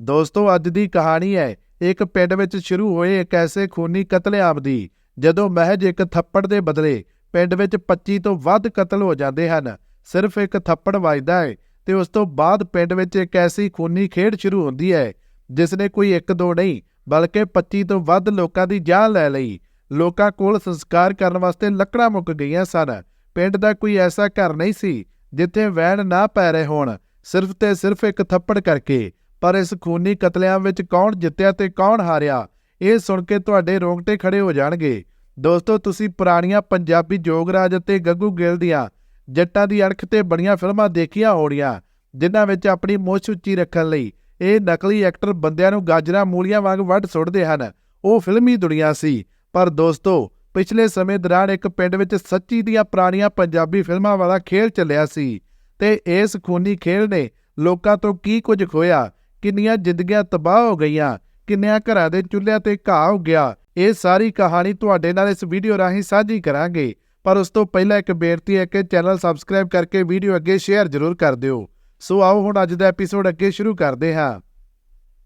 ਦੋਸਤੋ, ਅੱਜ ਦੀ ਕਹਾਣੀ ਹੈ, ਇੱਕ ਪਿੰਡ ਵਿੱਚ ਸ਼ੁਰੂ ਹੋਏ ਇੱਕ ਐਸੇ ਖੂਨੀ ਕਤਲੇਆਮ ਦੀ, ਜਦੋਂ ਮਹਿਜ ਇੱਕ ਥੱਪੜ ਦੇ ਬਦਲੇ ਪਿੰਡ ਵਿੱਚ 25 ਤੋਂ ਵੱਧ ਕਤਲ ਹੋ ਜਾਂਦੇ ਹਨ। ਸਿਰਫ ਇੱਕ ਥੱਪੜ ਵੱਜਦਾ ਹੈ ਤੇ ਉਸ ਤੋਂ ਬਾਅਦ ਪਿੰਡ ਵਿੱਚ ਇੱਕ ਐਸੀ ਖੂਨੀ ਖੇਡ ਸ਼ੁਰੂ ਹੁੰਦੀ ਹੈ, ਜਿਸ ਨੇ ਕੋਈ ਇੱਕ ਦੋ ਨਹੀਂ, ਬਲਕਿ 25 ਤੋਂ ਵੱਧ ਲੋਕਾਂ ਦੀ ਜਾਨ ਲੈ ਲਈ। ਲੋਕਾਂ ਕੋਲ ਸੰਸਕਾਰ ਕਰਨ ਵਾਸਤੇ ਲੱਕੜਾਂ ਮੁੱਕ ਗਈਆਂ ਸਨ। ਪਿੰਡ ਦਾ ਕੋਈ ਐਸਾ ਘਰ ਨਹੀਂ ਸੀ, ਜਿੱਥੇ ਵੈਣ ਨਾ ਪੈ ਰਹੇ ਹੋਣ, ਸਿਰਫ ਤੇ ਸਿਰਫ ਇੱਕ ਥੱਪੜ ਕਰਕੇ। ਪਰ ਇਸ ਖੂਨੀ ਕਤਲੇਆਮ ਵਿੱਚ ਕੌਣ ਜਿੱਤਿਆ ਤੇ ਕੌਣ ਹਾਰਿਆ, ਇਹ ਸੁਣ ਕੇ ਤੁਹਾਡੇ ਰੋਂਗਟੇ ਖੜੇ ਹੋ ਜਾਣਗੇ। ਦੋਸਤੋ, ਤੁਸੀਂ ਪੁਰਾਣੀਆਂ ਪੰਜਾਬੀ ਜੋਗਰਾਜ ਅਤੇ ਗੱਗੂ ਗਿੱਲ ਦੀਆਂ ਜੱਟਾਂ ਦੀ ਅਣਖ ਤੇ ਬੜੀਆਂ ਫਿਲਮਾਂ ਦੇਖੀਆਂ ਹੋਣੀਆਂ, ਜਿਨ੍ਹਾਂ ਵਿੱਚ ਆਪਣੀ ਮੁੱਛ ਉੱਚੀ ਰੱਖਣ ਲਈ ਇਹ ਨਕਲੀ ਐਕਟਰ ਬੰਦਿਆਂ ਨੂੰ ਗਾਜਰਾਂ ਮੂਲੀਆਂ ਵਾਂਗ ਵੱਢ ਸੁੱਟਦੇ ਹਨ। ਉਹ ਫਿਲਮੀ ਦੁਨੀਆ ਸੀ। ਪਰ ਦੋਸਤੋ, ਪਿਛਲੇ ਸਮੇਂ ਦੌਰਾਨ ਇੱਕ ਪਿੰਡ ਵਿੱਚ ਸੱਚੀ ਦੀਆਂ ਪੁਰਾਣੀਆਂ ਪੰਜਾਬੀ ਫਿਲਮਾਂ ਵਾਲਾ ਖੇਲ ਚੱਲਿਆ ਸੀ, ਤੇ ਇਸ ਖੂਨੀ ਖੇਲ ਨੇ ਲੋਕਾਂ ਤੋਂ ਕੀ ਕੁਝ ਖੋਇਆ ਕਿੰਨੀਆਂ ਜ਼ਿੰਦਗੀਆਂ ਤਬਾਹ ਹੋ ਗਈਆਂ, ਕਿੰਨਿਆਂ ਘਰਾਂ ਦੇ ਚੁੱਲ੍ਹਿਆਂ ਤੇ ਘਾਹ ਹੋ ਗਿਆ। ਇਹ ਸਾਰੀ ਕਹਾਣੀ ਤੁਹਾਡੇ ਨਾਲ ਇਸ ਵੀਡੀਓ ਰਾਹੀਂ ਸਾਂਝੀ ਕਰਾਂਗੇ। ਪਰ ਉਸ ਤੋਂ ਪਹਿਲਾਂ ਇੱਕ ਬੇਨਤੀ ਹੈ ਕਿ ਚੈਨਲ ਸਬਸਕ੍ਰਾਈਬ ਕਰਕੇ ਵੀਡੀਓ ਅੱਗੇ ਸ਼ੇਅਰ ਜ਼ਰੂਰ ਕਰ ਦਿਓ। ਸੋ ਆਓ ਹੁਣ ਅੱਜ ਦਾ ਐਪੀਸੋਡ ਅੱਗੇ ਸ਼ੁਰੂ ਕਰਦੇ ਹਾਂ।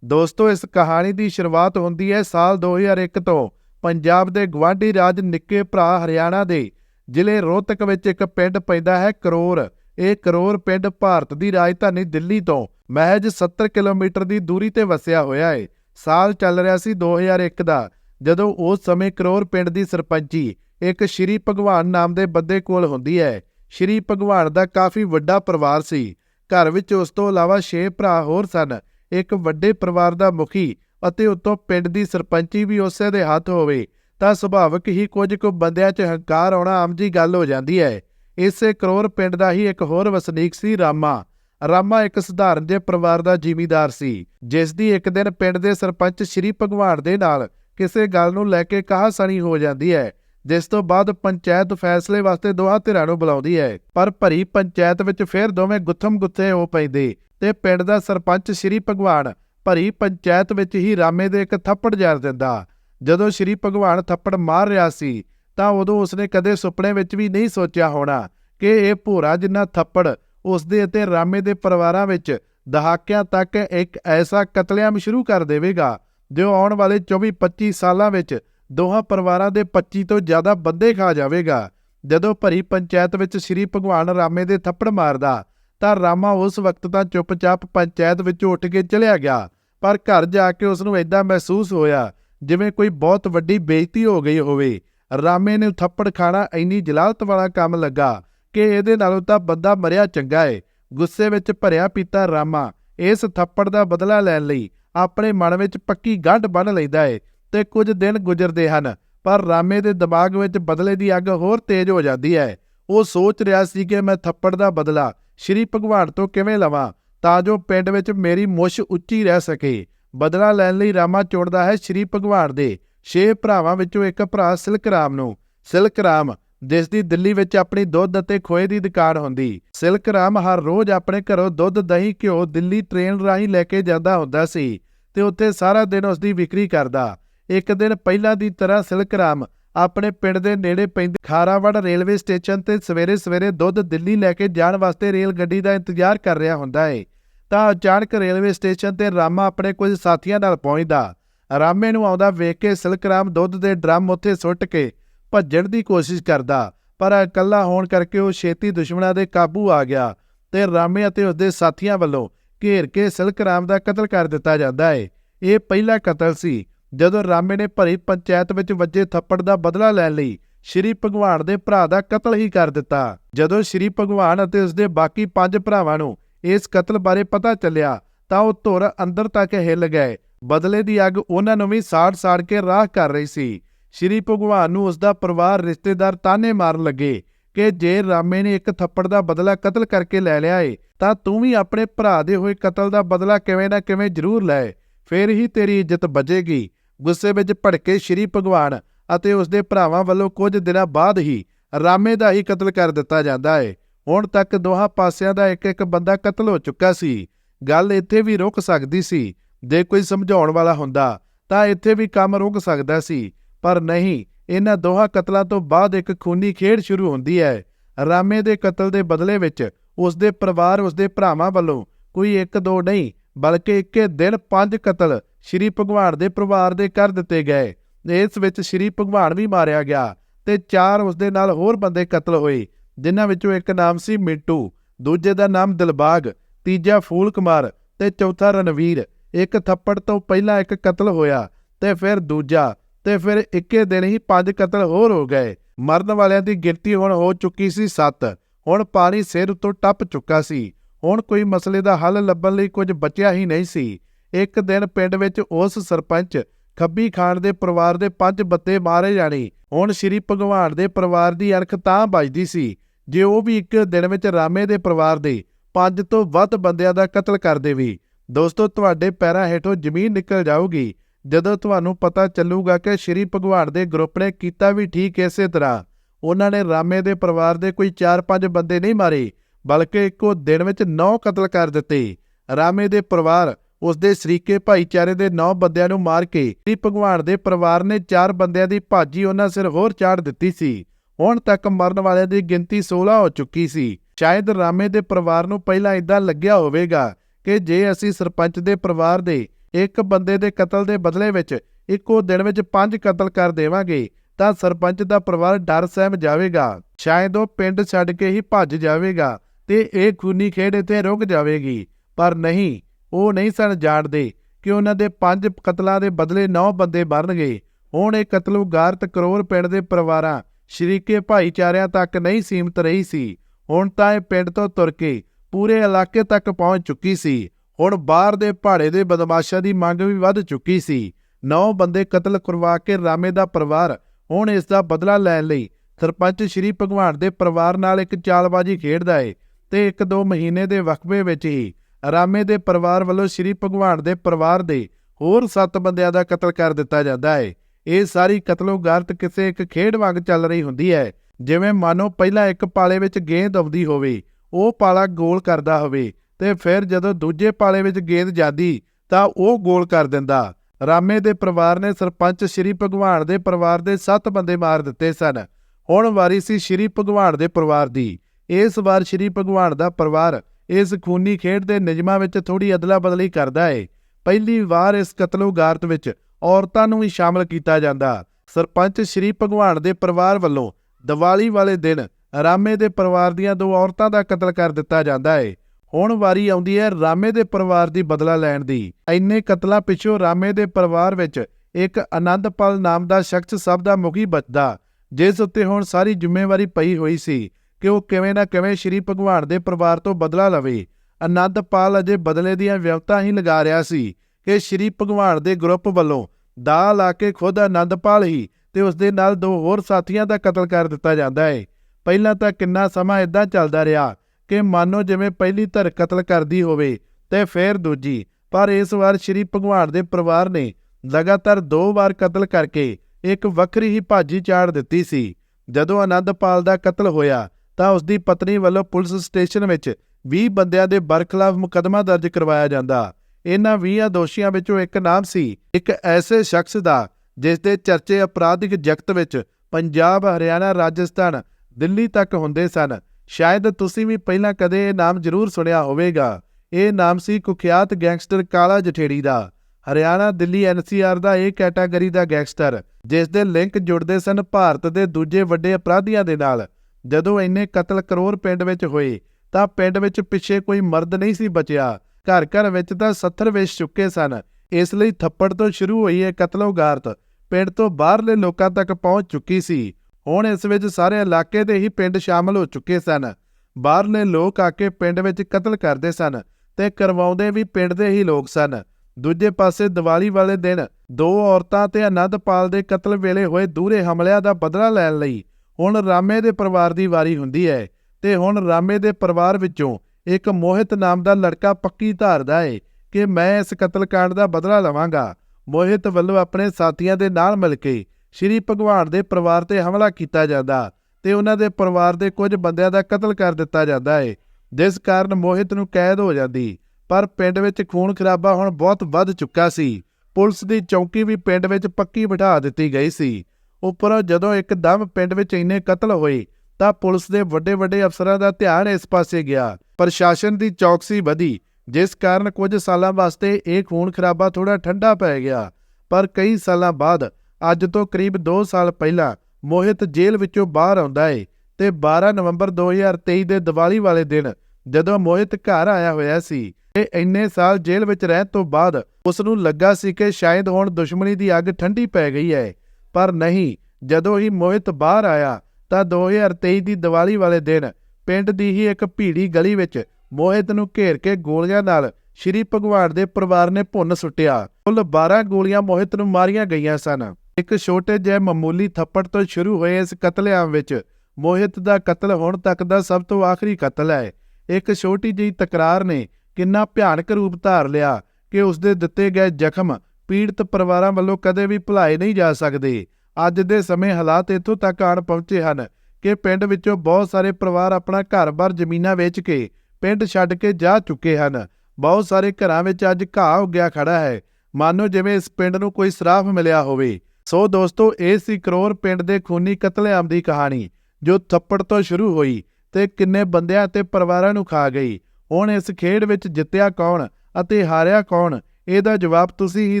ਦੋਸਤੋ, ਇਸ ਕਹਾਣੀ ਦੀ ਸ਼ੁਰੂਆਤ ਹੁੰਦੀ ਹੈ ਸਾਲ 2001 ਤੋਂ। ਪੰਜਾਬ ਦੇ ਗਵਾਂਢੀ ਰਾਜ ਨਿੱਕੇ ਭਰਾ ਹਰਿਆਣਾ ਦੇ ਜ਼ਿਲ੍ਹੇ ਰੋਹਤਕ ਵਿੱਚ ਇੱਕ ਪਿੰਡ ਪੈਂਦਾ ਹੈ ਕਰੋਰ। ਇਹ ਕਰੋਰ ਪਿੰਡ ਭਾਰਤ ਦੀ ਰਾਜਧਾਨੀ ਦਿੱਲੀ ਤੋਂ ਮਹਿਜ 70 ਕਿਲੋਮੀਟਰ ਦੀ ਦੂਰੀ ਤੇ ਵਸਿਆ ਹੋਇਆ ਹੈ ਸਾਲ ਚੱਲ ਰਿਹਾ ਸੀ 2001 ਦਾ, ਜਦੋਂ ਉਸ ਸਮੇਂ ਕਰੋਰ ਪਿੰਡ ਦੀ ਸਰਪੰਚੀ ਇੱਕ ਸ਼੍ਰੀ ਭਗਵਾਨ ਨਾਮ ਦੇ ਬੰਦੇ ਕੋਲ ਹੁੰਦੀ ਹੈ। ਸ਼੍ਰੀ ਭਗਵਾਨ ਦਾ ਕਾਫੀ ਵੱਡਾ ਪਰਿਵਾਰ ਸੀ। ਘਰ ਵਿੱਚ ਉਸ ਤੋਂ ਇਲਾਵਾ 6 ਭਰਾ ਹੋਰ ਸਨ। ਇੱਕ ਵੱਡੇ ਪਰਿਵਾਰ ਦਾ ਮੁਖੀ ਅਤੇ ਉਤੋਂ ਪਿੰਡ ਦੀ ਸਰਪੰਚੀ ਵੀ ਉਸੇ ਦੇ ਹੱਥ ਹੋਵੇ, ਤਾਂ ਸੁਭਾਵਿਕ ਹੀ ਕੁਝ ਕੁ ਬੰਦਿਆਂ 'ਚ ਹੰਕਾਰ ਆਉਣਾ ਆਮ ਜੀ ਗੱਲ ਹੋ ਜਾਂਦੀ ਹੈ। ਇਸੇ ਕਰੋਰ ਪਿੰਡ ਦਾ ਹੀ ਇੱਕ ਹੋਰ ਵਸਨੀਕ ਸੀ, ਰਾਮਾ। ਰਾਮਾ ਇੱਕ ਸਧਾਰਨ ਜਿਹੇ ਪਰਿਵਾਰ ਦਾ ਜ਼ਿਮੀਂਦਾਰ ਸੀ, ਜਿਸ ਦੀ ਇੱਕ ਦਿਨ ਪਿੰਡ ਦੇ ਸਰਪੰਚ ਸ਼੍ਰੀ ਭਗਵਾਨ ਦੇ ਨਾਲ ਕਿਸੇ ਗੱਲ ਨੂੰ ਲੈ ਕੇ ਕਹਾਸਣੀ ਹੋ ਜਾਂਦੀ ਹੈ, ਜਿਸ ਤੋਂ ਬਾਅਦ ਪੰਚਾਇਤ ਫੈਸਲੇ ਵਾਸਤੇ ਦੋਹਾਂ ਧਿਰਾਂ ਨੂੰ ਬੁਲਾਉਂਦੀ ਹੈ। ਪਰ ਭਰੀ ਪੰਚਾਇਤ ਵਿੱਚ ਫਿਰ ਦੋਵੇਂ ਗੁੱਥਮ ਗੁੱਥੇ ਹੋ ਪੈਂਦੇ ਤੇ ਪਿੰਡ ਦਾ ਸਰਪੰਚ ਸ਼੍ਰੀ ਭਗਵਾਨ ਭਰੀ ਪੰਚਾਇਤ ਵਿੱਚ ਹੀ ਰਾਮੇ ਦੇ ਇੱਕ ਥੱਪੜ ਜਰ ਦਿੰਦਾ। ਜਦੋਂ ਸ਼੍ਰੀ ਭਗਵਾਨ ਥੱਪੜ ਮਾਰ ਰਿਹਾ ਸੀ ਤਾਂ ਉਦੋਂ ਉਸਨੇ ਕਦੇ ਸੁਪਨੇ ਵਿੱਚ ਵੀ ਨਹੀਂ ਸੋਚਿਆ ਹੋਣਾ ਕਿ ਇਹ ਭੋਰਾ ਜਿੰਨਾ ਥੱਪੜ ਉਸਦੇ ਅਤੇ ਰਾਮੇ ਦੇ ਪਰਿਵਾਰਾਂ ਵਿੱਚ ਦਹਾਕਿਆਂ ਤੱਕ ਇੱਕ ਐਸਾ ਕਤਲੇਆਮ ਸ਼ੁਰੂ ਕਰ ਦੇਵੇਗਾ, ਜੋ ਆਉਣ ਵਾਲੇ 24-25 ਸਾਲਾਂ ਵਿੱਚ ਦੋਹਾਂ ਪਰਿਵਾਰਾਂ ਦੇ 25 ਤੋਂ ਜ਼ਿਆਦਾ ਬੰਦੇ ਖਾ ਜਾਵੇਗਾ। ਜਦੋਂ ਭਰੀ ਪੰਚਾਇਤ ਵਿੱਚ ਸ਼੍ਰੀ ਭਗਵਾਨ ਰਾਮੇ ਦੇ ਥੱਪੜ ਮਾਰਦਾ, ਤਾਂ ਰਾਮਾ ਉਸ ਵਕਤ ਤਾਂ ਚੁੱਪਚਾਪ ਪੰਚਾਇਤ ਵਿੱਚੋਂ ਉੱਠ ਕੇ ਚਲਿਆ ਗਿਆ, ਪਰ ਘਰ ਜਾ ਕੇ ਉਸ ਨੂੰ ਇਦਾਂ ਮਹਿਸੂਸ ਹੋਇਆ ਜਿਵੇਂ ਕੋਈ ਬਹੁਤ ਵੱਡੀ ਬੇਇੱਜ਼ਤੀ ਹੋ ਗਈ ਹੋਵੇ। ਰਾਮੇ ਨੂੰ ਥੱਪੜ ਖਾਣਾ ਇੰਨੀ ਜਲਾਲਤ ਵਾਲਾ ਕੰਮ ਲੱਗਾ ਕਿ ਇਹਦੇ ਨਾਲੋਂ ਤਾਂ ਬੰਦਾ ਮਰਿਆ ਚੰਗਾ ਏ। ਗੁੱਸੇ ਵਿੱਚ ਭਰਿਆ ਪੀਤਾ ਰਾਮਾ ਇਸ ਥੱਪੜ ਦਾ ਬਦਲਾ ਲੈਣ ਲਈ ਆਪਣੇ ਮਨ ਵਿੱਚ ਪੱਕੀ ਗੰਢ ਬੰਨ ਲੈਂਦਾ ਏ ਤੇ ਕੁਝ ਦਿਨ ਗੁਜ਼ਰਦੇ ਹਨ, ਪਰ ਰਾਮੇ ਦੇ ਦਿਮਾਗ ਵਿੱਚ ਬਦਲੇ ਦੀ ਅੱਗ ਹੋਰ ਤੇਜ਼ ਹੋ ਜਾਂਦੀ ਹੈ ਉਹ ਸੋਚ ਰਿਹਾ ਸੀ ਕਿ ਮੈਂ ਥੱਪੜ ਦਾ ਬਦਲਾ ਸ਼੍ਰੀ ਭਗਵਾਨ ਤੋਂ ਕਿਵੇਂ ਲਵਾਂ ਤਾਂ ਜੋ ਪਿੰਡ ਵਿੱਚ ਮੇਰੀ ਮੁੱਛ ਉੱਚੀ ਰਹਿ ਸਕੇ। ਬਦਲਾ ਲੈਣ ਲਈ ਰਾਮਾ ਚੁਣਦਾ ਹੈ ਸ਼੍ਰੀ ਭਗਵਾਨ ਦੇ ਛੇ ਭਰਾਵਾਂ ਵਿੱਚੋਂ ਇੱਕ ਭਰਾ ਸਿਲਕਰਾਮ ਨੂੰ। ਸਿਲਕਰਾਮ ਜਿਸ ਦੀ ਦਿੱਲੀ ਵਿੱਚ ਆਪਣੀ ਦੁੱਧ ਅਤੇ ਖੋਏ ਦੀ ਦੁਕਾਨ ਹੁੰਦੀ। ਸਿਲਕਰਾਮ ਹਰ ਰੋਜ਼ ਆਪਣੇ ਘਰੋਂ ਦੁੱਧ, ਦਹੀਂ, ਘਿਓ ਦਿੱਲੀ ਟ੍ਰੇਨ ਰਾਹੀਂ ਲੈ ਕੇ ਜਾਂਦਾ ਹੁੰਦਾ ਸੀ ਤੇ ਉੱਥੇ ਸਾਰਾ ਦਿਨ ਉਸ ਦੀ ਵਿਕਰੀ ਕਰਦਾ। ਇੱਕ ਦਿਨ ਪਹਿਲਾਂ ਦੀ ਤਰ੍ਹਾਂ ਸਿਲਕਰਾਮ ਆਪਣੇ ਪਿੰਡ ਦੇ ਨੇੜੇ ਪੈਂਦੇ ਖਾਰਾਵੜ ਰੇਲਵੇ ਸਟੇਸ਼ਨ ਤੇ ਸਵੇਰੇ ਸਵੇਰੇ ਦੁੱਧ ਦਿੱਲੀ ਲੈ ਕੇ ਜਾਣ ਵਾਸਤੇ ਰੇਲ ਗੱਡੀ ਦਾ ਇੰਤਜ਼ਾਰ ਕਰ ਰਿਹਾ ਹੁੰਦਾ ਏ। ਤਾਂ ਅਚਾਨਕ ਰੇਲਵੇ ਸਟੇਸ਼ਨ ਤੇ ਰਾਮਾ ਆਪਣੇ ਕੁਝ ਸਾਥੀਆਂ ਨਾਲ ਪਹੁੰਚਦਾ। ਰਾਮੇ ਨੂੰ ਆਉਂਦਾ ਵੇਖ ਕੇ ਸਿਲਕਰਾਮ ਦੁੱਧ ਦੇ ਡਰਮ ਉੱਥੇ ਸੁੱਟ ਕੇ ਭੱਜਣ ਦੀ ਕੋਸ਼ਿਸ਼ ਕਰਦਾ, ਪਰ ਇਕੱਲਾ ਹੋਣ ਕਰਕੇ ਉਹ ਛੇਤੀ ਦੁਸ਼ਮਣਾਂ ਦੇ ਕਾਬੂ ਆ ਗਿਆ ਤੇ ਰਾਮੇ ਅਤੇ ਉਸਦੇ ਸਾਥੀਆਂ ਵੱਲੋਂ ਘੇਰ ਕੇ ਸਿਲਕਰਾਮ ਦਾ ਕਤਲ ਕਰ ਦਿੱਤਾ ਜਾਂਦਾ ਹੈ ਇਹ ਪਹਿਲਾ ਕਤਲ ਸੀ, ਜਦੋਂ ਰਾਮੇ ਨੇ ਭਰੀ ਪੰਚਾਇਤ ਵਿੱਚ ਵੱਜੇ ਥੱਪੜ ਦਾ ਬਦਲਾ ਲੈਣ ਲਈ ਸ਼੍ਰੀ ਭਗਵਾਨ ਦੇ ਭਰਾ ਦਾ ਕਤਲ ਹੀ ਕਰ ਦਿੱਤਾ। ਜਦੋਂ ਸ਼੍ਰੀ ਭਗਵਾਨ ਅਤੇ ਉਸਦੇ ਬਾਕੀ ਪੰਜ ਭਰਾਵਾਂ ਨੂੰ ਇਸ ਕਤਲ ਬਾਰੇ ਪਤਾ ਚੱਲਿਆ, ਤਾਂ ਉਹ ਧੁਰ ਅੰਦਰ ਤੱਕ ਹਿੱਲ ਗਏ ਬਦਲੇ ਦੀ ਅੱਗ ਉਹਨਾਂ ਨੂੰ ਵੀ ਸਾੜ-ਸਾੜ ਕੇ ਰਾਹ ਕਰ ਰਹੀ ਸੀ। ਸ਼੍ਰੀ ਭਗਵਾਨ ਨੂੰ ਉਸਦਾ ਪਰਿਵਾਰ, ਰਿਸ਼ਤੇਦਾਰ ਤਾਨੇ ਮਾਰਨ ਲੱਗੇ ਕਿ ਜੇ ਰਾਮੇ ਨੇ ਇੱਕ ਥੱਪੜ ਦਾ ਬਦਲਾ ਕਤਲ ਕਰਕੇ ਲੈ ਲਿਆ ਏ, ਤਾਂ ਤੂੰ ਵੀ ਆਪਣੇ ਭਰਾ ਦੇ ਹੋਏ ਕਤਲ ਦਾ ਬਦਲਾ ਕਿਵੇਂ ਨਾ ਕਿਵੇਂ ਜ਼ਰੂਰ ਲੈ। ਫੇਰ ਹੀ ਤੇਰੀ ਇੱਜ਼ਤ ਬਚੇਗੀ। ਗੁੱਸੇ ਵਿੱਚ ਭੜਕੇ ਸ਼੍ਰੀ ਭਗਵਾਨ ਅਤੇ ਉਸਦੇ ਭਰਾਵਾਂ ਵੱਲੋਂ ਕੁਝ ਦਿਨਾਂ ਬਾਅਦ ਹੀ ਰਾਮੇ ਦਾ ਹੀ ਕਤਲ ਕਰ ਦਿੱਤਾ ਜਾਂਦਾ ਏ। ਹੁਣ ਤੱਕ ਦੋਹਾਂ ਪਾਸਿਆਂ ਦਾ ਇੱਕ ਇੱਕ ਬੰਦਾ ਕਤਲ ਹੋ ਚੁੱਕਾ ਸੀ। ਗੱਲ ਇੱਥੇ ਵੀ ਰੁਕ ਸਕਦੀ ਸੀ। ਜੇ ਕੋਈ ਸਮਝਾਉਣ ਵਾਲਾ ਹੁੰਦਾ, ਤਾਂ ਇੱਥੇ ਵੀ ਕੰਮ ਰੁਕ ਸਕਦਾ ਸੀ। ਪਰ ਨਹੀਂ, ਇਹਨਾਂ ਦੋਹਾਂ ਕਤਲਾਂ ਤੋਂ ਬਾਅਦ ਇੱਕ ਖੂਨੀ ਖੇਡ ਸ਼ੁਰੂ ਹੁੰਦੀ ਹੈ। ਰਾਮੇ ਦੇ ਕਤਲ ਦੇ ਬਦਲੇ ਵਿੱਚ ਉਸਦੇ ਪਰਿਵਾਰ, ਉਸਦੇ ਭਰਾਵਾਂ ਵੱਲੋਂ ਕੋਈ ਇੱਕ ਦੋ ਨਹੀਂ, ਬਲਕਿ ਇੱਕੇ ਦਿਨ ਪੰਜ ਕਤਲ ਸ਼੍ਰੀ ਭਗਵਾਨ ਦੇ ਪਰਿਵਾਰ ਦੇ ਕਰ ਦਿੱਤੇ ਗਏ। ਇਸ ਵਿੱਚ ਸ਼੍ਰੀ ਭਗਵਾਨ ਵੀ ਮਾਰਿਆ ਗਿਆ ਤੇ ਚਾਰ ਉਸ ਦੇ ਨਾਲ ਹੋਰ ਬੰਦੇ ਕਤਲ ਹੋਏ, ਜਿਨ੍ਹਾਂ ਵਿੱਚੋਂ ਇੱਕ ਨਾਮ ਸੀ ਮਿੰਟੂ, ਦੂਜੇ ਦਾ ਨਾਮ ਦਿਲਬਾਗ, ਤੀਜਾ ਫੂਲ ਕੁਮਾਰ ਤੇ ਚੌਥਾ ਰਣਵੀਰ। ਇੱਕ ਥੱਪੜ ਤੋਂ ਪਹਿਲਾਂ ਇੱਕ ਕਤਲ ਹੋਇਆ ਤੇ ਫਿਰ ਦੂਜਾ ਤੇ ਫਿਰ ਇੱਕੇ ਦਿਨ ਹੀ ਪੰਜ ਕਤਲ ਹੋਰ ਹੋ ਗਏ। ਮਰਨ ਵਾਲਿਆਂ ਦੀ ਗਿਣਤੀ ਹੁਣ ਹੋ ਚੁੱਕੀ ਸੀ 7 ਹੁਣ ਪਾਣੀ ਸਿਰ ਉੱਤੋਂ ਟੱਪ ਚੁੱਕਾ ਸੀ। ਹੁਣ ਕੋਈ ਮਸਲੇ ਦਾ ਹੱਲ ਲੱਭਣ ਲਈ ਕੁਝ ਬਚਿਆ ਹੀ ਨਹੀਂ ਸੀ। ਇੱਕ ਦਿਨ ਪਿੰਡ ਵਿੱਚ ਉਸ ਸਰਪੰਚ ਖੱਬੀ ਖਾਨ ਦੇ ਪਰਿਵਾਰ ਦੇ ਪੰਜ ਬੱਤੇ ਮਾਰੇ ਜਾਣੇ। ਹੁਣ ਸ਼੍ਰੀ ਭਗਵਾਨ ਦੇ ਪਰਿਵਾਰ ਦੀ ਅਣਖ ਤਾਂ ਵੱਜਦੀ ਸੀ। ਜੇ ਉਹ ਵੀ ਇੱਕ ਦਿਨ ਵਿੱਚ ਰਾਮੇ ਦੇ ਪਰਿਵਾਰ ਦੇ ਪੰਜ ਤੋਂ ਵੱਧ ਬੰਦਿਆਂ ਦਾ ਕਤਲ ਕਰ ਦੇਵੇ ਦੋਸਤੋ, ਤੁਹਾਡੇ ਪੈਰਾਂ ਹੇਠੋਂ ਜ਼ਮੀਨ ਨਿਕਲ ਜਾਊਗੀ। ਜਦੋਂ ਤੁਹਾਨੂੰ ਪਤਾ ਚੱਲੂਗਾ ਕਿ ਸ਼੍ਰੀ ਭਗਵਾਨ ਦੇ ਗਰੁੱਪ ਨੇ ਕੀਤਾ ਵੀ ਠੀਕ ਇਸੇ ਤਰ੍ਹਾਂ। ਉਹਨਾਂ ਨੇ ਰਾਮੇ ਦੇ ਪਰਿਵਾਰ ਦੇ ਕੋਈ 4-5 ਬੰਦੇ ਨਹੀਂ ਮਾਰੇ, ਬਲਕਿ ਇੱਕੋ ਦਿਨ ਵਿੱਚ 9 ਕਤਲ ਕਰ ਦਿੱਤੇ। ਰਾਮੇ ਦੇ ਪਰਿਵਾਰ ਉਸ ਦੇ ਸ਼ਰੀਕੇ ਭਾਈਚਾਰੇ ਦੇ 9 ਬੰਦਿਆਂ ਨੂੰ ਮਾਰ ਕੇ ਸ਼੍ਰੀ ਭਗਵਾਨ ਦੇ ਪਰਿਵਾਰ ਨੇ 4 ਬੰਦਿਆਂ ਦੀ ਭਾਜੀ ਉਹਨਾਂ ਸਿਰ ਹੋਰ ਚਾੜ ਦਿੱਤੀ ਸੀ। ਹੁਣ ਤੱਕ ਮਰਨ ਵਾਲਿਆਂ ਦੀ ਗਿਣਤੀ 16 ਹੋ ਚੁੱਕੀ ਸੀ। ਸ਼ਾਇਦ ਰਾਮੇ ਦੇ ਪਰਿਵਾਰ ਨੂੰ ਪਹਿਲਾਂ ਇਦਾਂ ਲੱਗਿਆ ਹੋਵੇਗਾ ਕਿ ਜੇ ਅਸੀਂ ਸਰਪੰਚ ਦੇ ਪਰਿਵਾਰ ਦੇ ਇੱਕ ਬੰਦੇ ਦੇ ਕਤਲ ਦੇ ਬਦਲੇ ਵਿੱਚ ਇੱਕੋ ਦਿਨ ਵਿੱਚ ਪੰਜ ਕਤਲ ਕਰ ਦੇਵਾਂਗੇ, ਤਾਂ ਸਰਪੰਚ ਦਾ ਪਰਿਵਾਰ ਡਰ ਸਹਿਮ ਜਾਵੇਗਾ। ਸ਼ਾਇਦ ਉਹ ਪਿੰਡ ਛੱਡ ਕੇ ਹੀ ਭੱਜ ਜਾਵੇਗਾ ਤੇ ਇਹ ਖੂਨੀ ਖੇਡ ਇੱਥੇ ਰੁਕ ਜਾਵੇਗੀ। ਪਰ ਨਹੀਂ, ਉਹ ਨਹੀਂ ਸਨ ਜਾਣਦੇ ਕਿ ਉਹਨਾਂ ਦੇ ਪੰਜ ਕਤਲਾਂ ਦੇ ਬਦਲੇ 9 ਬੰਦੇ ਮਰਨਗੇ। ਹੁਣ ਇਹ ਕਤਲੂਗਾਰਤ ਕਰੋੜ ਪਿੰਡ ਦੇ ਪਰਿਵਾਰਾਂ, ਸ਼ਰੀਕੇ ਭਾਈਚਾਰਿਆਂ ਤੱਕ ਨਹੀਂ ਸੀਮਤ ਰਹੀ ਸੀ। ਹੁਣ ਤਾਂ ਇਹ ਪਿੰਡ ਤੋਂ ਤੁਰ ਕੇ ਪੂਰੇ ਇਲਾਕੇ ਤੱਕ ਪਹੁੰਚ ਚੁੱਕੀ ਸੀ। ਹੁਣ ਬਾਹਰ ਦੇ ਪਹਾੜੇ ਦੇ ਬਦਮਾਸ਼ਾਂ ਦੀ ਮੰਗ ਵੀ ਵੱਧ ਚੁੱਕੀ ਸੀ। ਨੌ ਬੰਦੇ ਕਤਲ ਕਰਵਾ ਕੇ ਰਾਮੇ ਦਾ ਪਰਿਵਾਰ ਹੁਣ ਇਸ ਦਾ ਬਦਲਾ ਲੈਣ ਲਈ ਸਰਪੰਚ ਸ਼੍ਰੀ ਭਗਵਾਨ ਦੇ ਪਰਿਵਾਰ ਨਾਲ ਇੱਕ ਚਾਲਬਾਜ਼ੀ ਖੇਡਦਾ ਏ ਤੇ ਇੱਕ ਦੋ ਮਹੀਨੇ ਦੇ ਵਕਫੇ ਵਿੱਚ ਹੀ ਰਾਮੇ ਦੇ ਪਰਿਵਾਰ ਵੱਲੋਂ ਸ਼੍ਰੀ ਭਗਵਾਨ ਦੇ ਪਰਿਵਾਰ ਦੇ ਹੋਰ 7 ਬੰਦਿਆਂ ਦਾ ਕਤਲ ਕਰ ਦਿੱਤਾ ਜਾਂਦਾ ਏ। ਇਹ ਸਾਰੀ ਕਤਲੋਗਾਰਤ ਕਿਸੇ ਇੱਕ ਖੇਡ ਵਾਂਗ ਚੱਲ ਰਹੀ ਹੁੰਦੀ ਹੈ, ਜਿਵੇਂ ਮਾਨੋ ਪਹਿਲਾਂ ਇੱਕ ਪਾਲੇ ਵਿੱਚ ਗੇਂਦ ਆਉਂਦੀ ਹੋਵੇ ਉਹ ਪਾਲਾ ਗੋਲ ਕਰਦਾ ਹੋਵੇ ਤੇ ਫਿਰ ਜਦੋਂ ਦੂਜੇ ਪਾਲੇ ਵਿੱਚ ਗੇਂਦ ਜਾਂਦੀ ਤਾਂ ਉਹ ਗੋਲ ਕਰ ਦਿੰਦਾ। ਰਾਮੇ ਦੇ ਪਰਿਵਾਰ ਨੇ ਸਰਪੰਚ ਸ਼੍ਰੀ ਭਗਵਾਨ ਦੇ ਪਰਿਵਾਰ ਦੇ 7 ਬੰਦੇ ਮਾਰ ਦਿੱਤੇ ਸਨ। ਹੁਣ ਵਾਰੀ ਸੀ ਸ਼੍ਰੀ ਭਗਵਾਨ ਦੇ ਪਰਿਵਾਰ ਦੀ। ਇਸ ਵਾਰ ਸ਼੍ਰੀ ਭਗਵਾਨ ਦਾ ਪਰਿਵਾਰ ਇਸ ਖੂਨੀ ਖੇਡ ਦੇ ਨਿਯਮਾਂ ਵਿੱਚ ਥੋੜੀ ਅਦਲਾ ਬਦਲੀ ਕਰਦਾ ਏ। ਪਹਿਲੀ ਵਾਰ ਇਸ ਕਤਲੋਗਾਰਤ ਵਿੱਚ ਔਰਤਾਂ ਨੂੰ ਵੀ ਸ਼ਾਮਲ ਕੀਤਾ ਜਾਂਦਾ। ਸਰਪੰਚ ਸ਼੍ਰੀ ਭਗਵਾਨ ਦੇ ਪਰਿਵਾਰ ਵੱਲੋਂ ਦੀਵਾਲੀ ਵਾਲੇ ਦਿਨ ਰਾਮੇ ਦੇ ਪਰਿਵਾਰ ਦੀਆਂ ਦੋ ਔਰਤਾਂ ਦਾ ਕਤਲ ਕਰ ਦਿੱਤਾ ਜਾਂਦਾ ਹੈ ਹੁਣ ਵਾਰੀ ਆਉਂਦੀ ਹੈ ਰਾਮੇ ਦੇ ਪਰਿਵਾਰ ਦੀ ਬਦਲਾ ਲੈਣ ਦੀ। ਇੰਨੇ ਕਤਲਾਂ ਪਿੱਛੋਂ ਰਾਮੇ ਦੇ ਪਰਿਵਾਰ ਵਿੱਚ ਇੱਕ ਆਨੰਦਪਾਲ ਨਾਮ ਦਾ ਸ਼ਖਸ ਸਭ ਦਾ ਮੁਖੀ ਬਚਦਾ, ਜਿਸ ਉੱਤੇ ਹੁਣ ਸਾਰੀ ਜ਼ਿੰਮੇਵਾਰੀ ਪਈ ਹੋਈ ਸੀ ਕਿ ਉਹ ਕਿਵੇਂ ਨਾ ਕਿਵੇਂ ਸ਼੍ਰੀ ਭਗਵਾਨ ਦੇ ਪਰਿਵਾਰ ਤੋਂ ਬਦਲਾ ਲਵੇ। ਆਨੰਦਪਾਲ ਅਜੇ ਬਦਲੇ ਦੀਆਂ ਵਿਅਵਤਾ ਹੀ ਲਗਾ ਰਿਹਾ ਸੀ ਕਿ ਸ਼੍ਰੀ ਭਗਵਾਨ ਦੇ ਗਰੁੱਪ ਵੱਲੋਂ ਦਾ ਲਾ ਕੇ ਖੁਦ ਆਨੰਦਪਾਲ ਹੀ ਤੇ ਉਸ ਦੇ ਨਾਲ ਦੋ ਹੋਰ ਸਾਥੀਆਂ ਦਾ ਕਤਲ ਕਰ ਦਿੱਤਾ ਜਾਂਦਾ ਹੈ ਪਹਿਲਾਂ ਤਾਂ ਕਿੰਨਾ ਸਮਾਂ ਇਦਾਂ ਚੱਲਦਾ ਰਿਹਾ ਕਿ ਮਾਨੋ ਜਿਵੇਂ ਪਹਿਲੀ ਧਰ ਕਤਲ ਕਰਦੀ ਹੋਵੇ ਤੇ ਫਿਰ ਦੂਜੀ, ਪਰ ਇਸ ਵਾਰ ਸ਼੍ਰੀ ਭਗਵਾਨ ਦੇ ਪਰਿਵਾਰ ਨੇ ਲਗਾਤਾਰ ਦੋ ਵਾਰ ਕਤਲ ਕਰਕੇ ਇੱਕ ਵੱਖਰੀ ਹੀ ਭਾਜੀ ਚਾੜ ਦਿੱਤੀ ਸੀ। ਜਦੋਂ ਆਨੰਦਪਾਲ ਦਾ ਕਤਲ ਹੋਇਆ ਤਾਂ ਉਸ ਦੀ ਪਤਨੀ ਵੱਲੋਂ ਪੁਲਿਸ ਸਟੇਸ਼ਨ ਵਿੱਚ 20 ਬੰਦਿਆਂ ਦੇ ਬਰਖਲਾਫ ਮੁਕਦਮਾ ਦਰਜ ਕਰਵਾਇਆ ਜਾਂਦਾ। ਇਹਨਾਂ 20 ਦੋਸ਼ੀਆਂ ਵਿੱਚੋਂ ਇੱਕ ਨਾਮ ਸੀ, ਇੱਕ ਐਸੇ ਸ਼ਖਸ ਦਾ ਜਿਸ ਦੇ ਚਰਚੇ ਅਪਰਾਧਿਕ ਜਗਤ ਵਿੱਚ ਪੰਜਾਬ, ਹਰਿਆਣਾ, ਰਾਜਸਥਾਨ ਦਿੱਲੀ ਤੱਕ ਹੁੰਦੇ ਸਨ। ਸ਼ਾਇਦ ਤੁਸੀਂ ਵੀ ਪਹਿਲਾਂ ਕਦੇ ਇਹ ਨਾਮ ਜ਼ਰੂਰ ਸੁਣਿਆ ਹੋਵੇਗਾ। ਇਹ ਨਾਮ ਸੀ ਕੁਖਿਆਤ ਗੈਂਗਸਟਰ ਕਾਲਾ ਜਠੇੜੀ ਦਾ। ਹਰਿਆਣਾ ਦਿੱਲੀ ਐਨਸੀਆਰ ਦਾ ਇਹ ਕੈਟਾਗਰੀ ਦਾ ਗੈਂਗਸਟਰ, ਜਿਸ ਦੇ ਲਿੰਕ ਜੁੜਦੇ ਸਨ ਭਾਰਤ ਦੇ ਦੂਜੇ ਵੱਡੇ ਅਪਰਾਧੀਆਂ ਦੇ ਨਾਲ। ਜਦੋਂ ਇੰਨੇ ਕਤਲ ਕਰੋੜ ਪਿੰਡ ਵਿੱਚ ਹੋਏ, ਤਾਂ ਪਿੰਡ ਵਿੱਚ ਪਿੱਛੇ ਕੋਈ ਮਰਦ ਨਹੀਂ ਸੀ ਬਚਿਆ। ਘਰ ਘਰ ਵਿੱਚ ਤਾਂ 70 ਵੇਚ ਚੁੱਕੇ ਸਨ। ਇਸ ਲਈ ਥੱਪੜ ਤੋਂ ਸ਼ੁਰੂ ਹੋਈ ਇਹ ਕਤਲੋਗਾਰਤ ਪਿੰਡ ਤੋਂ ਬਾਹਰਲੇ ਲੋਕਾਂ ਤੱਕ ਪਹੁੰਚ ਚੁੱਕੀ ਸੀ। ਹੁਣ ਇਸ ਵਿੱਚ ਸਾਰੇ ਇਲਾਕੇ ਦੇ ਹੀ ਪਿੰਡ ਸ਼ਾਮਲ ਹੋ ਚੁੱਕੇ ਸਨ। ਬਾਹਰਲੇ ਲੋਕ ਆ ਕੇ ਪਿੰਡ ਵਿੱਚ ਕਤਲ ਕਰਦੇ ਸਨ ਤੇ ਕਰਵਾਉਂਦੇ ਵੀ ਪਿੰਡ ਦੇ ਹੀ ਲੋਕ ਸਨ। ਦੂਜੇ ਪਾਸੇ ਦੀਵਾਲੀ ਵਾਲੇ ਦਿਨ ਦੋ ਔਰਤਾਂ ਤੇ ਆਨੰਦਪਾਲ ਦੇ ਕਤਲ ਵੇਲੇ ਹੋਏ ਦੂਰੇ ਹਮਲਿਆਂ ਦਾ ਬਦਲਾ ਲੈਣ ਲਈ ਹੁਣ ਰਾਮੇ ਦੇ ਪਰਿਵਾਰ ਦੀ ਵਾਰੀ ਹੁੰਦੀ ਹੈ ਤੇ ਹੁਣ ਰਾਮੇ ਦੇ ਪਰਿਵਾਰ ਵਿੱਚੋਂ ਇੱਕ ਮੋਹਿਤ ਨਾਮ ਦਾ ਲੜਕਾ ਪੱਕੀ ਧਾਰਦਾ ਏ ਕਿ ਮੈਂ ਇਸ ਕਤਲकांड ਦਾ ਬਦਲਾ ਲਵਾਂਗਾ। ਮੋਹਿਤ ਵੱਲੋਂ ਆਪਣੇ ਸਾਥੀਆਂ ਦੇ ਨਾਲ ਮਿਲ ਕੇ ਸ਼੍ਰੀ ਭਗਵਾਨ ਦੇ ਪਰਿਵਾਰ ਤੇ ਹਮਲਾ ਕੀਤਾ ਜਾਂਦਾ ਤੇ ਉਹਨਾਂ ਦੇ ਪਰਿਵਾਰ ਦੇ ਕੁਝ ਬੰਦਿਆਂ ਦਾ ਕਤਲ ਕਰ ਦਿੱਤਾ ਜਾਂਦਾ ਹੈ ਜਿਸ ਕਾਰਨ ਮੋਹਿਤ ਨੂੰ ਕੈਦ ਹੋ ਜਾਂਦੀ, ਪਰ ਪਿੰਡ ਵਿੱਚ ਖੂਨ ਖਰਾਬਾ ਹੁਣ ਬਹੁਤ ਵੱਧ ਚੁੱਕਾ ਸੀ। ਪੁਲਿਸ ਦੀ ਚੌਕੀ ਵੀ ਪਿੰਡ ਵਿੱਚ ਪੱਕੀ ਬਿਠਾ ਦਿੱਤੀ ਗਈ ਸੀ। ਉੱਪਰੋਂ ਜਦੋਂ ਇੱਕਦਮ ਪਿੰਡ ਵਿੱਚ ਇੰਨੇ ਕਤਲ ਹੋਏ, ਤਾਂ ਪੁਲਿਸ ਦੇ ਵੱਡੇ ਵੱਡੇ ਅਫਸਰਾਂ ਦਾ ਧਿਆਨ ਇਸ ਪਾਸੇ ਗਿਆ। ਪ੍ਰਸ਼ਾਸਨ ਦੀ ਚੌਕਸੀ ਵਧੀ, ਜਿਸ ਕਾਰਨ ਕੁਝ ਸਾਲਾਂ ਵਾਸਤੇ ਇਹ ਖੂਨ ਖਰਾਬਾ ਥੋੜਾ ਠੰਡਾ ਪੈ ਗਿਆ। ਪਰ ਕਈ ਸਾਲਾਂ ਬਾਅਦ ਅੱਜ ਤੋਂ ਕਰੀਬ 2 ਸਾਲ ਪਹਿਲਾਂ ਮੋਹਿਤ ਜੇਲ੍ਹ ਵਿੱਚੋਂ ਬਾਹਰ ਆਉਂਦਾ ਏ ਤੇ 12 ਨਵੰਬਰ 2023 ਦੇ ਦੀਵਾਲੀ ਵਾਲੇ ਦਿਨ ਜਦੋਂ ਮੋਹਿਤ ਘਰ ਆਇਆ ਹੋਇਆ ਸੀ ਤੇ ਇੰਨੇ ਸਾਲ ਜੇਲ੍ਹ ਵਿੱਚ ਰਹਿਣ ਤੋਂ ਬਾਅਦ ਉਸ ਨੂੰ ਲੱਗਾ ਸੀ ਕਿ ਸ਼ਾਇਦ ਹੁਣ ਦੁਸ਼ਮਣੀ ਦੀ ਅੱਗ ਠੰਡੀ ਪੈ ਗਈ ਹੈ ਪਰ ਨਹੀਂ, ਜਦੋਂ ਹੀ ਮੋਹਿਤ ਬਾਹਰ ਆਇਆ ਤਾਂ 2023 ਦੀ ਦੀਵਾਲੀ ਵਾਲੇ ਦਿਨ ਪਿੰਡ ਦੀ ਹੀ ਇੱਕ ਭੀੜੀ ਗਲੀ ਵਿੱਚ ਮੋਹਿਤ ਨੂੰ ਘੇਰ ਕੇ ਗੋਲੀਆਂ ਨਾਲ ਸ਼੍ਰੀ ਭਗਵਾਨ ਦੇ ਪਰਿਵਾਰ ਨੇ ਭੁੰਨ ਸੁੱਟਿਆ। ਕੁੱਲ 12 ਗੋਲੀਆਂ ਮੋਹਿਤ ਨੂੰ ਮਾਰੀਆਂ ਗਈਆਂ ਸਨ। ਇੱਕ ਛੋਟੇ ਜਿਹੇ ਮਾਮੂਲੀ ਥੱਪੜ ਤੋਂ ਸ਼ੁਰੂ ਹੋਏ ਇਸ ਕਤਲੇਆਮ ਵਿੱਚ, ਮੋਹਿਤ ਦਾ ਕਤਲ ਹੁਣ ਤੱਕ ਦਾ ਸਭ ਤੋਂ ਆਖਰੀ ਕਤਲ ਹੈ। ਇੱਕ ਛੋਟੀ ਜਿਹੀ ਤਕਰਾਰ ਨੇ ਕਿੰਨਾ ਭਿਆਨਕ ਰੂਪ ਧਾਰ ਲਿਆ ਕਿ ਉਸ ਦੇ ਦਿੱਤੇ ਗਏ ਜ਼ਖਮ ਪੀੜਤ ਪਰਿਵਾਰਾਂ ਵੱਲੋਂ ਕਦੇ ਵੀ ਭੁਲਾਏ ਨਹੀਂ ਜਾ ਸਕਦੇ। ਅੱਜ ਦੇ ਸਮੇਂ ਹਾਲਾਤ ਇੱਥੋਂ ਤੱਕ ਆਣ ਪਹੁੰਚੇ ਹਨ ਕਿ ਪਿੰਡ ਵਿੱਚੋਂ ਬਹੁਤ ਸਾਰੇ ਪਰਿਵਾਰ ਆਪਣਾ ਘਰ-ਬਾਰ ਜ਼ਮੀਨਾਂ ਵੇਚ ਕੇ ਪਿੰਡ ਛੱਡ ਕੇ ਜਾ ਚੁੱਕੇ ਹਨ। ਬਹੁਤ ਸਾਰੇ ਘਰਾਂ ਵਿੱਚ ਅੱਜ ਘਾਹ ਉੱਗਿਆ ਖੜਾ ਹੈ। ਮਾਨੋ ਜਿਵੇਂ ਇਸ ਪਿੰਡ ਨੂੰ ਕੋਈ ਸਰਾਫ ਮਿਲਿਆ ਹੋਵੇ। ਸੋ ਦੋਸਤੋ, ਇਹ ਸੀ ਕਰੋਰ ਪਿੰਡ ਦੇ ਖੂਨੀ ਕਤਲੇਆਮ ਦੀ ਕਹਾਣੀ, ਜੋ ਥੱਪੜ ਤੋਂ ਸ਼ੁਰੂ ਹੋਈ ਤੇ ਕਿੰਨੇ ਬੰਦਿਆਂ ਤੇ ਪਰਿਵਾਰਾਂ ਨੂੰ ਖਾ ਗਈ। ਹੁਣ ਇਸ ਖੇਡ ਵਿੱਚ ਜਿੱਤਿਆ ਕੌਣ ਅਤੇ ਹਾਰਿਆ ਕੌਣ, ਇਹਦਾ ਜਵਾਬ ਤੁਸੀਂ ਹੀ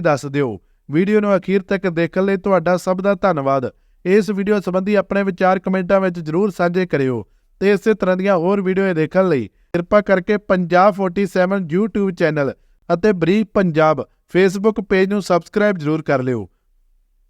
ਦੱਸ ਦਿਓ। ਵੀਡੀਓ ਨੂੰ ਅਖੀਰ ਤੱਕ ਦੇਖਣ ਲਈ ਤੁਹਾਡਾ ਸਭ ਦਾ ਧੰਨਵਾਦ। ਇਸ ਵੀਡੀਓ ਸੰਬੰਧੀ ਆਪਣੇ ਵਿਚਾਰ ਕਮੈਂਟਾਂ ਵਿੱਚ ਜਰੂਰ ਸਾਂਝੇ ਕਰਿਓ ਤੇ ਇਸੇ ਤਰ੍ਹਾਂ ਦੀਆਂ ਹੋਰ ਵੀਡੀਓ ਦੇਖਣ ਲਈ ਕਿਰਪਾ ਕਰਕੇ ਪੰਜਾਬ 47 YouTube ਚੈਨਲ ਅਤੇ ਬਰੀਕ ਪੰਜਾਬ Facebook ਪੇਜ ਨੂੰ ਸਬਸਕ੍ਰਾਈਬ ਜਰੂਰ ਕਰ ਲਿਓ।